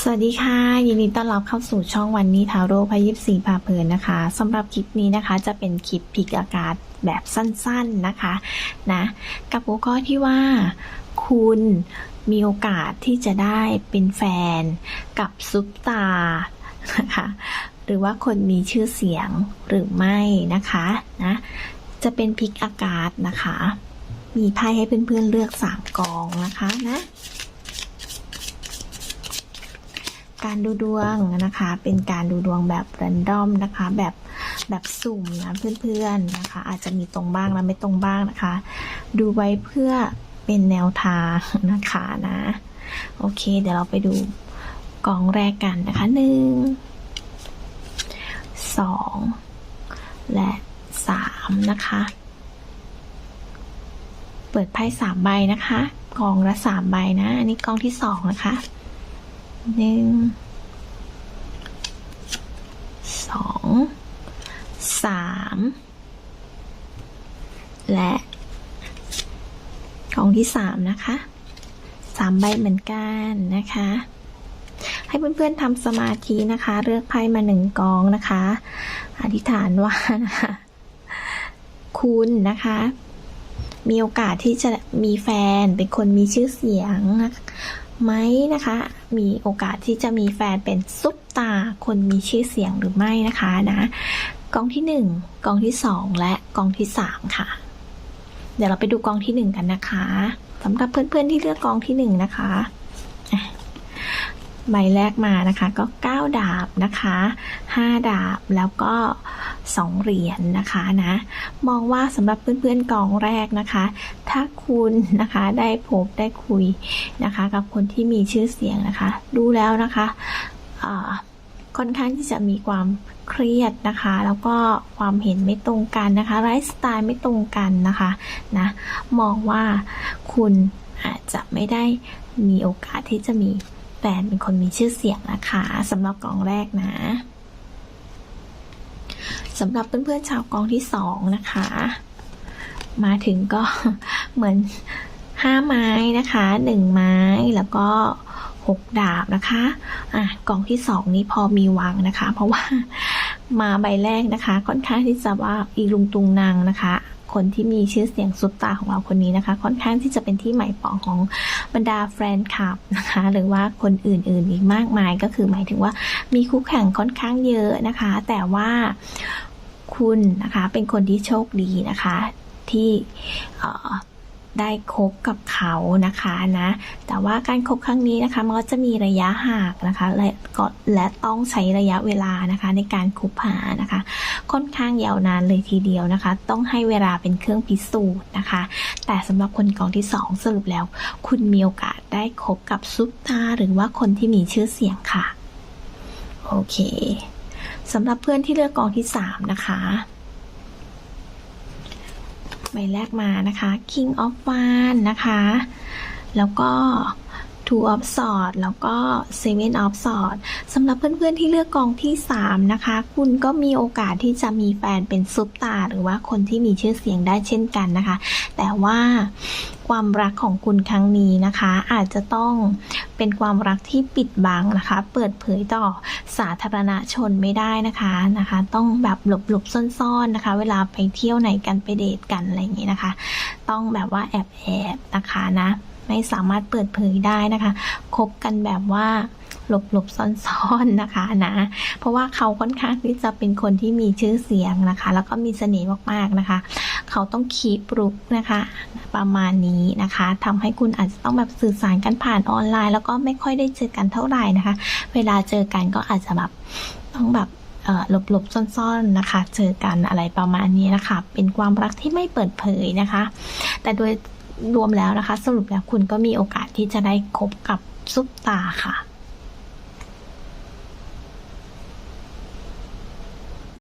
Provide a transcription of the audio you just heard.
สวัสดีค่ะ ยินดีต้อนรับเข้าสู่ช่องวันนี้ทาโร่พยิบสีพาเพลินนะคะสำหรับคลิปนี้นะคะจะเป็นคลิปพลิกอากาศแบบสั้นๆนะคะนะกับหัวข้อที่ว่าคุณมีโอกาสที่จะได้เป็นแฟนกับซุปตานะคะหรือว่าคนมีชื่อเสียงหรือไม่นะคะนะจะเป็นพลิกอากาศนะคะ มีไพ่ให้เพื่อนๆเลือกสามกองนะคะนะ การดูดวงนะคะ เป็นการดูดวงแบบแรนดอมนะคะ แบบแบบสุ่มนะเพื่อนๆนะคะ อาจจะมีตรงบ้างและไม่ตรงบ้างนะคะ ดูไว้เพื่อเป็นแนวทางนะคะนะ โอเค เดี๋ยวเราไปดูกองแรกกันนะคะหนึ่งสองและสามนะคะ เปิดไพ่สามใบนะคะ กองละสามใบนะ อันนี้กองที่สองนะคะ หนึ่งสองสามและกองที่สามนะคะสามใบเหมือนกันนะคะ ให้เพื่อนๆทำสมาธินะคะ เลือกไพ่มาหนึ่งกองนะคะ อธิษฐานว่านะคะคุณนะคะ มีโอกาสที่จะมีแฟนเป็นคนมีชื่อเสียงนะคะ ไหมนะคะ มีโอกาสที่จะมีแฟนเป็นซุปตาคนมีชื่อเสียงหรือไม่นะคะนะกองที่หนึ่งกองที่สองและกองที่สามค่ะ เดี๋ยวเราไปดูกองที่หนึ่งกันนะคะสำหรับเพื่อนๆที่เลือกกองที่หนึ่งนะคะใบแรกมานะคะก็เก้าดาบนะคะห้าดาบแล้วก็ สองเหรียญนนะคะนะ มองว่าสำหรับเพื่อนๆกองแรกนะคะ ถ้าคุณนะคะได้พบได้คุยนะคะ กับคนที่มีชื่อเสียงนะคะ ดูแล้วนะคะค่อนข้างที่จะมีความเครียดนะคะ แล้วก็ความเห็นไม่ตรงกันนะคะไลฟ์สไตล์ไม่ตรงกันนะคะนะมองว่าคุณอาจจะไม่ได้มีโอกาสที่จะมีแฟนเป็นคนมีชื่อเสียงนะคะสำหรับกองแรกนะ สำหรับเพื่อนๆชาวกองที่สองนะคะ มาถึงก็เหมือนห้าไม้นะคะหนึ่งไม้แล้วก็หกดาบนะคะอะกล่องที่สองนี้พอมีวางนะคะ เพราะว่ามาใบแรกนะคะ ค่อนข้างที่จะว่าอีลุงตุงนางนะคะ คนที่มีชื่อเสียงซุปตาของเราคนนี้นะคะ ค่อนข้างที่จะเป็นที่หมายปองของบรรดาแฟนคลับนะคะ หรือว่าคนอื่นๆอีกมากมายก็คือหมายถึงว่ามีคู่แข่งค่อนข้างเยอะนะคะ แต่ว่า คุณนะคะ เป็นคนที่โชคดีนะคะ ที่ได้คบกับเขานะคะนะ แต่ว่าการคบครั้งนี้นะคะมันก็จะมีระยะห่างนะคะและก็และต้องใช้ระยะเวลานะคะในการคบหานะคะ ค่อนข้างยาวนานเลยทีเดียวนะคะ ต้องให้เวลาเป็นเครื่องพิสูจน์นะคะ แต่สำหรับคนกองที่สองสรุปแล้ว คุณมีโอกาสได้คบกับซุปตาหรือว่าคนที่มีชื่อเสียงค่ะ โอเค สำหรับเพื่อนที่เลือกกองที่สามนะคะใบแรกมานะคะ King of w a n d นะคะ แล้วก็ Two of Swords แล้วก็ Seven of Swords สำหรับเพื่อนๆที่เลือกกองที่ 3 นะคะ คุณก็มีโอกาสที่จะมีแฟนเป็นซุปตาร์หรือว่าคนที่มีชื่อเสียงได้เช่นกันนะคะ แต่ว่าความรักของคุณครั้งนี้นะคะ อาจจะต้องเป็นความรักที่ปิดบังนะคะ เปิดเผยต่อสาธารณชนไม่ได้นะคะนะคะ ต้องแบบหลบๆซ่อนๆนะคะ เวลาไปเที่ยวไหนกันไปเดทกันอะไรอย่างนี้นะคะ ต้องแบบว่าแอบๆนะคะนะ ไม่สามารถเปิดเผยได้นะคะ คบกันแบบว่าหลบหลบซ่อนๆนะคะนะ เพราะว่าเขาค่อนข้างที่จะเป็นคนที่มีชื่อเสียงนะคะ แล้วก็มีเสน่ห์มากๆนะคะ เขาต้องคีปรุกนะคะ ประมาณนี้นะคะทำให้คุณอาจจะต้องแบบสื่อสารกันผ่านออนไลน์ แล้วก็ไม่ค่อยได้เจอกันเท่าไหร่นะคะ เวลาเจอกันก็อาจจะแบบต้องแบบหลบหลบซ่อนๆนะคะ เจอกันอะไรประมาณนี้นะคะ เป็นความรักที่ไม่เปิดเผยนะคะ แต่โดย รวมแล้วนะคะ สรุปแล้วคุณก็มีโอกาสที่จะได้คบกับซุปตาค่ะ